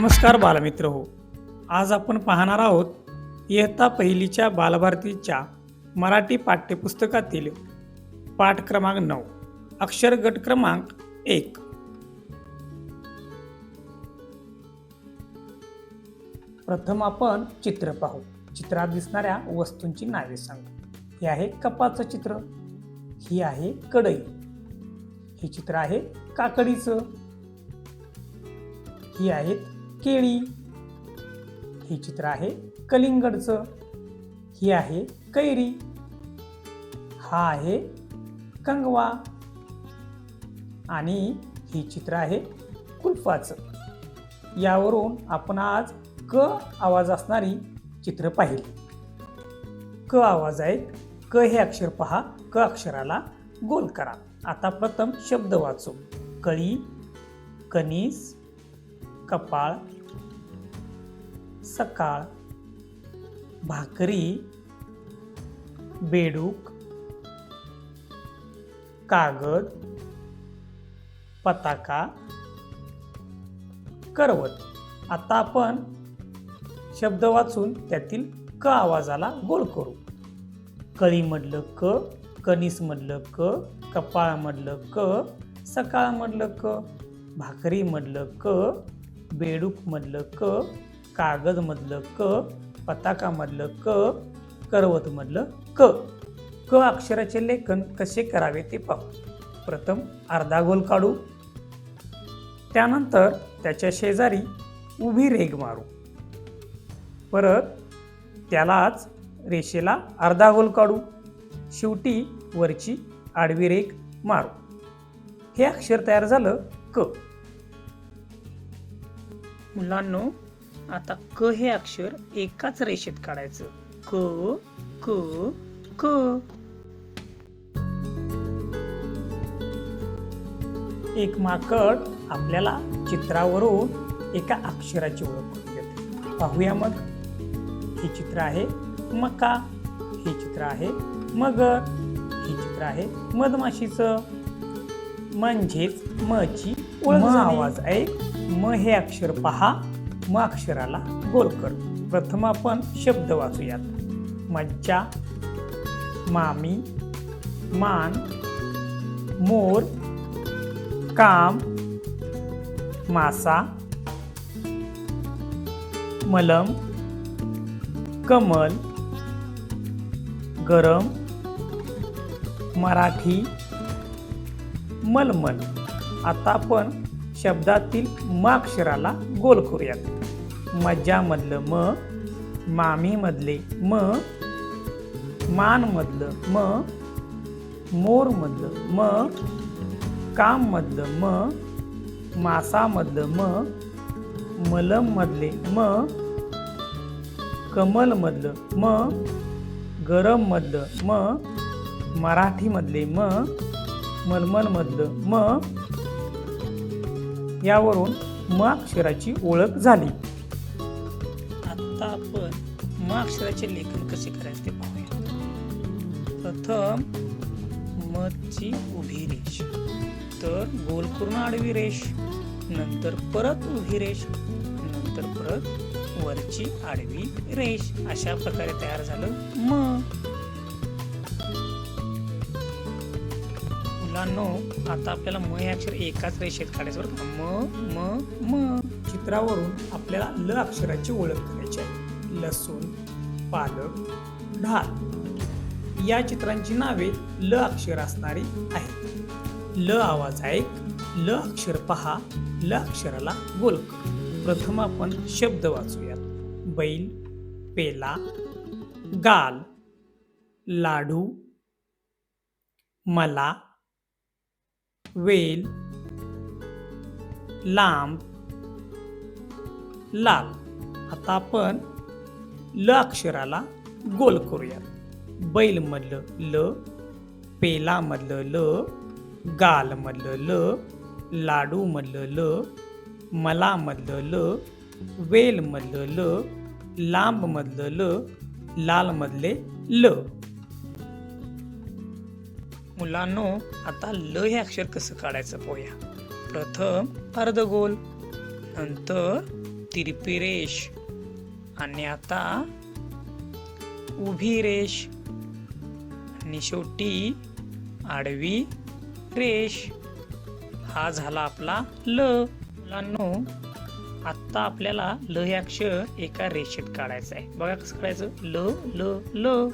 नमस्कार बालमित्र हो. आज आपण पाहणार आहोत इयत्ता पहिलीच्या बालभारतीच्या मराठी पाठ्यपुस्तकातील पाठ क्रमांक नऊ अक्षर गट क्रमांक एक. प्रथम आपण चित्र पाहू. चित्रात दिसणाऱ्या वस्तूंची नावे सांगू. हे आहे कपाचं चित्र. ही आहे कढई. हे चित्र आहे काकडीचं. ही आहेत केळी. हे चित्र आहे कलिंगडचं. ही आहे कैरी. हा आहे कंगवा. आणि हे चित्र आहे कुल्फाचं. यावरून आपण आज क आवाज असणारी चित्र पाहिली. क आवाज आहे क हे अक्षर पहा. क अक्षराला गोल करा. आता प्रथम शब्द वाचू. कळी कनीस कपाळ सकाळ भाकरी बेडूक कागद पताका करवत. आता आपण शब्द वाचून त्यातील क आवाजाला गोल करू. कळीमधलं क कणीसमधलं क कपाळमधलं क सकाळमधलं क भाकरीमधलं क बेडूकमधलं क कागदमधलं क पताकामधलं क करवतमधलं क. क अक्षराचे लेखन कसे करावे ते पाहू. प्रथम अर्धा गोल काढू. त्यानंतर त्याच्या शेजारी उभी रेग मारू. परत त्यालाच रेषेला अर्धा गोल काढू. शेवटी वरची आडवी रेग मारू. हे अक्षर तयार झालं क. मुलांनो आता क हे अक्षर एकाच रेषेत काढायचं. क क क. एक माकड आपल्याला चित्रावरून एका अक्षराची ओळख करून देते. पाहूया मग. हे चित्र आहे मका. हे चित्र आहे मगर. हे चित्र आहे मधमाशीचं. म्हणजेच मची ओळख आवाज. आहे म हे अक्षर पहा म अक्षराला गोल कर. प्रथम आपण शब्द वाचूयात. मज्जा मामी मान मोर काम मासा मलम कमल गरम मराठी मलमल. आता आपण शब्दातील म अक्षराला गोल करूयात. मज्जामधलं म मामीमधले म मानमधलं म मोरमधलं म काममधलं म मासामधलं म मलममधले म कमलमधलं म गरममधलं म मराठीमधले म मलमलमधलं म यावरून म अक्षराची ओळख झाली. आता आपण म अक्षराचे लेखन कसे करायचे ते पाहूया. प्रथम मची उभी रेष. तर गोल करून आडवी रेष. नंतर परत उभी रेष. नंतर परत वरची आडवी रेष. अशा प्रकारे तयार झालं म. मुलांनो आता आपल्याला म हे अक्षर एकाच रेषेत काढायचं बरं का. म म म. चित्रावरून आपल्याला ल अक्षराची ओळख करायची आहे. लसूण पालक ढाल. या चित्रांची नावे ल अक्षर असणारी आहेत. ल आवाज ऐक ल अक्षर पहा. ल अक्षराला गोलक. प्रथम आपण शब्द वाचूयात. बैल पेला गाल लाडू मला वेल लांब लाल. आता आपण ल अक्षराला गोल करूयात. बैलमधलं ल पेलामधलं ल गालमधलं ल लाडूमधलं ल मलामधलं ल वेलमधलं ल लांबमधलं ल लालमधले ल. मुलांनो आता ल हे अक्षर कसं काढायचं पोया प्रथम अर्धगोल नंतर तिरपी रेष आणि आता उभी रेष आणि शेवटी आडवी रेष. हा झाला आपला ल. मुलांनो आत्ता आपल्याला ल हे अक्षर एका रेषेत काढायचं आहे बघा कसं काढायचं? ल ल ल.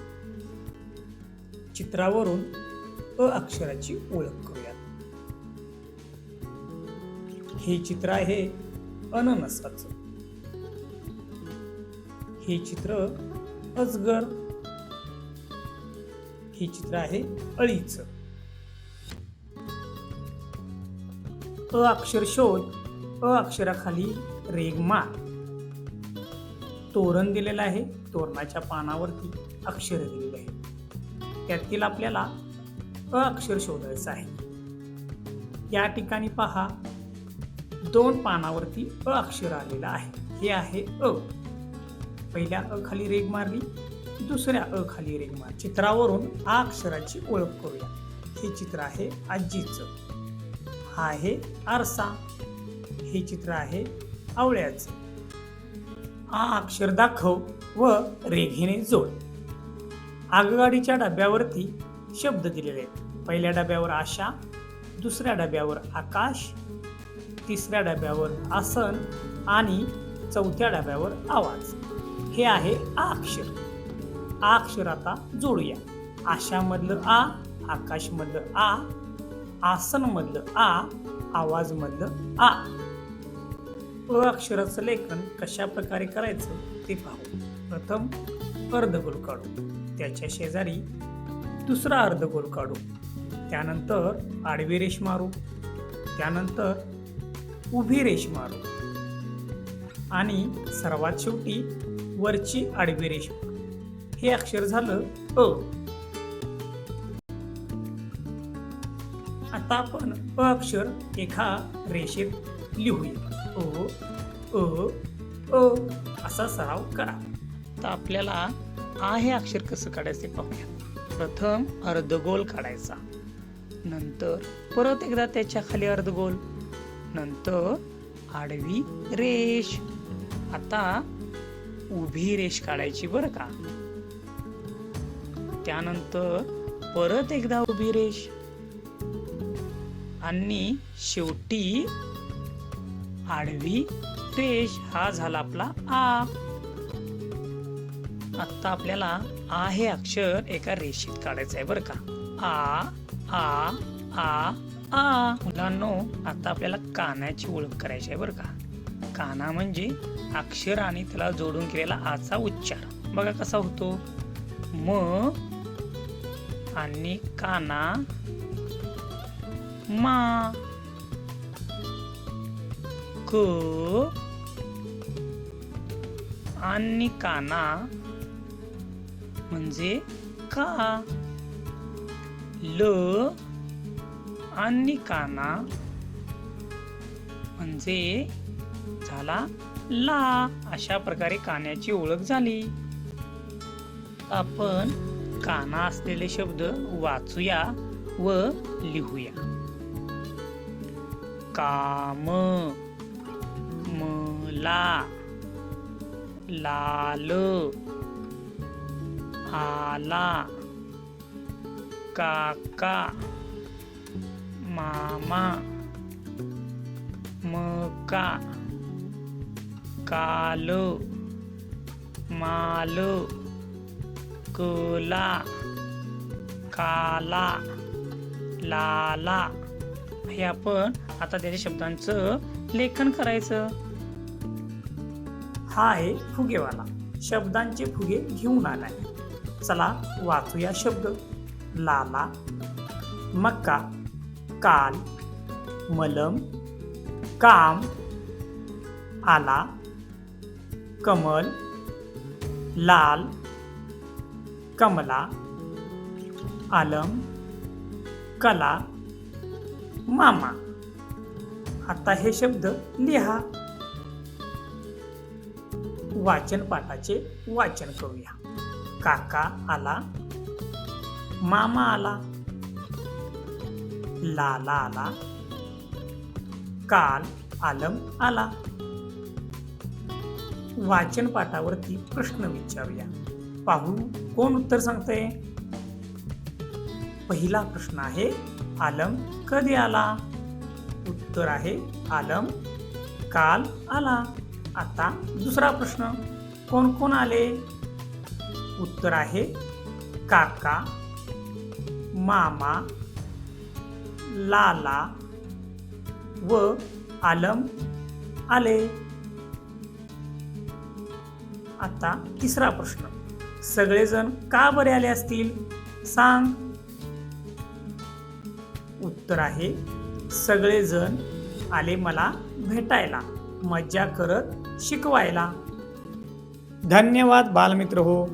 चित्रावरून अ अक्षराची ओळख करूया हे चित्र आहे अननसाचं. हे चित्र अजगर. हे चित्र आहे अळीचं. अ अक्षर शोध अ अक्षराखाली रेगमार तोरण दिलेलं आहे तोरणाच्या पानावरती अक्षर दिलेलं आहे त्यातील आपल्याला अ अक्षर शोधायचं आहे. या ठिकाणी पहा दोन पानावरती अ अक्षर आलेलं आहे. हे आहे अ. पहिल्या अ खाली रेग मारली दुसऱ्या अ खाली रेग मार चित्रावरून आ अक्षराची ओळख करूया. हे चित्र आहे आजीचं. हा आहे आरसा. हे चित्र आहे आवळ्याचं. आ अक्षर दाखव व रेघेने जोड. आगगाडीच्या डब्यावरती शब्द दिलेले आहेत. पहिल्या डब्यावर आशा दुसऱ्या डब्यावर आकाश तिसऱ्या डब्यावर आसन आणि चौथ्या डब्यावर आवाज. हे आहे आ अक्षर. आ अक्षर आता जोडूया. आशामधलं आ आकाशमधलं आ आसनमधलं आ आवाजमधलं आ. अ अक्षराचं लेखन कशा प्रकारे करायचं ते पाहू. प्रथम अर्धगोल काढू. त्याच्या शेजारी दुसरा अर्धगोल काढू. त्यानंतर आडवी रेष मारू. त्यानंतर उभी रेष मारू. आणि सर्वात शेवटी वरची आडवी रेष हे अक्षर झालं अ. आता आपण अ अक्षर एका रेषेत लिहूया. ओ अ अ. असा सराव करा. तर आपल्याला आ हे अक्षर कसं काढायचं पाहूया. प्रथम अर्धगोल काढायचा. नंतर परत एकदा त्याच्याखाली अर्धगोल. नंतर आडवी रेष. आता उभी रेष काढायची बरं का. त्यानंतर परत एकदा उभी रेष. आणि शेवटी आडवी रेष. हा झाला आपला आ. आता आपल्याला आ हे अक्षर एका रेषेत काढायचं आहे बरं का. आ आ आ आ. मुलांनो आता आपल्याला कानाची ओळख करायची आहे बरं का. काना म्हणजे अक्षर आणि त्याला जोडून केलेला आचा उच्चार. बघा कसा होतो. म आणि काना मा. क आणि काना म्हणजे का? ल आणि काना म्हणजे झाला ला अशा प्रकारे कान्याची ओळख झाली. आपण काना असलेले शब्द वाचूया व लिहूया. काम मला लाल आला काका मामा मका काल माल कला काला लाला. हे आपण आता त्याच्या शब्दांचं लेखन करायचं. हा आहे फुगेवाला. शब्दांचे फुगे घेऊन आला आहे चला वाचूया शब्द. लाला मक्का काल मलम काम आला कमल लाल कमला आलम कला मामा. आता हे शब्द लिहा. वाचन पाठाचे वाचन करूया. काका आला? मामा आला? लाला आला? काल आलम आला? वाचन पाठावरती प्रश्न विचारूया. पाहू कोण उत्तर सांगतंय? पहिला प्रश्न आहे आलम कधी आला? उत्तर आहे आलम काल आला. आता दुसरा प्रश्न कोण कोण आले? उत्तर आहे काका मामा लाला व आलम आले. आता तिसरा प्रश्न. सगळेजण का बरे आले असतील? सांग. उत्तर आहे सगळेजण आले मला भेटायला मज्जा करत शिकवायला. धन्यवाद बालमित्र हो.